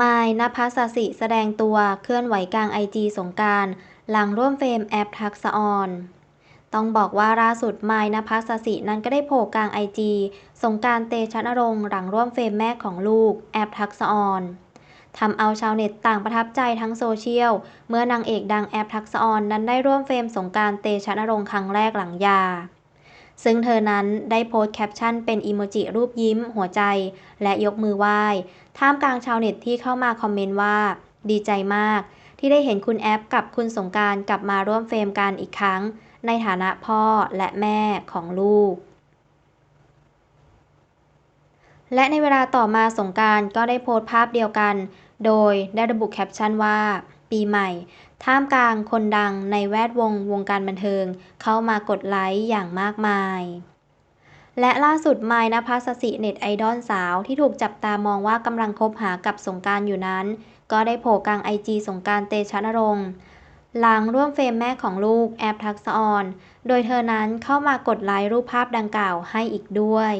มายนภัสสิแสดงตัวเคลื่อนไหวกลางไอจีสงกานต์หลังร่วมเฟรมแอปทักษออน ต้องบอกว่าล่าสุดมายนภัสสินั้นก็ได้โผล่กลางไอจีสงกานต์เตชะนรงค์หลังร่วมเฟรมแม่ของลูกแอปทักษออนทำเอาชาวเน็ตต่างประทับใจทั้งโซเชียล เมื่อนางเอกดังแอปทักษออนนั้นได้ร่วมเฟรมสงกานต์เตชะนรงค์ครั้งแรกหลังยา ซึ่งเธอนั้นได้โพสต์แคปชั่นเป็นอีโมจิรูปยิ้ม หัวใจ และยกมือไหว้ ท่ามกลางชาวเน็ตที่เข้ามาคอมเมนต์ว่า ดีใจมาก ที่ได้เห็นคุณแอปกับคุณสงกานต์กลับมาร่วมเฟรมกันอีกครั้ง ในฐานะพ่อและแม่ของลูก และในเวลาต่อมาสงกานต์ก็ได้โพสต์ภาพเดียวกัน โดยได้ระบุแคปชั่นว่า ปีใหม่ ท่ามกลางคนดังในแวดวงวงการบันเทิง เข้ามากดไลค์อย่างมากมาย และล่าสุดไมายนภัสสิเน็ตไอดอลสาวที่ถูกจับตามองว่ากำลังคบหากับสงกานต์อยู่นั้น ก็ได้โผล่กลางไอจีสงกานต์เตชะนรงค์หลังร่วมเฟรมแม่ของลูกแอปทักษออน โดยเธอนั้นเข้ามากดไลค์รูปภาพดังกล่าวให้อีกด้วย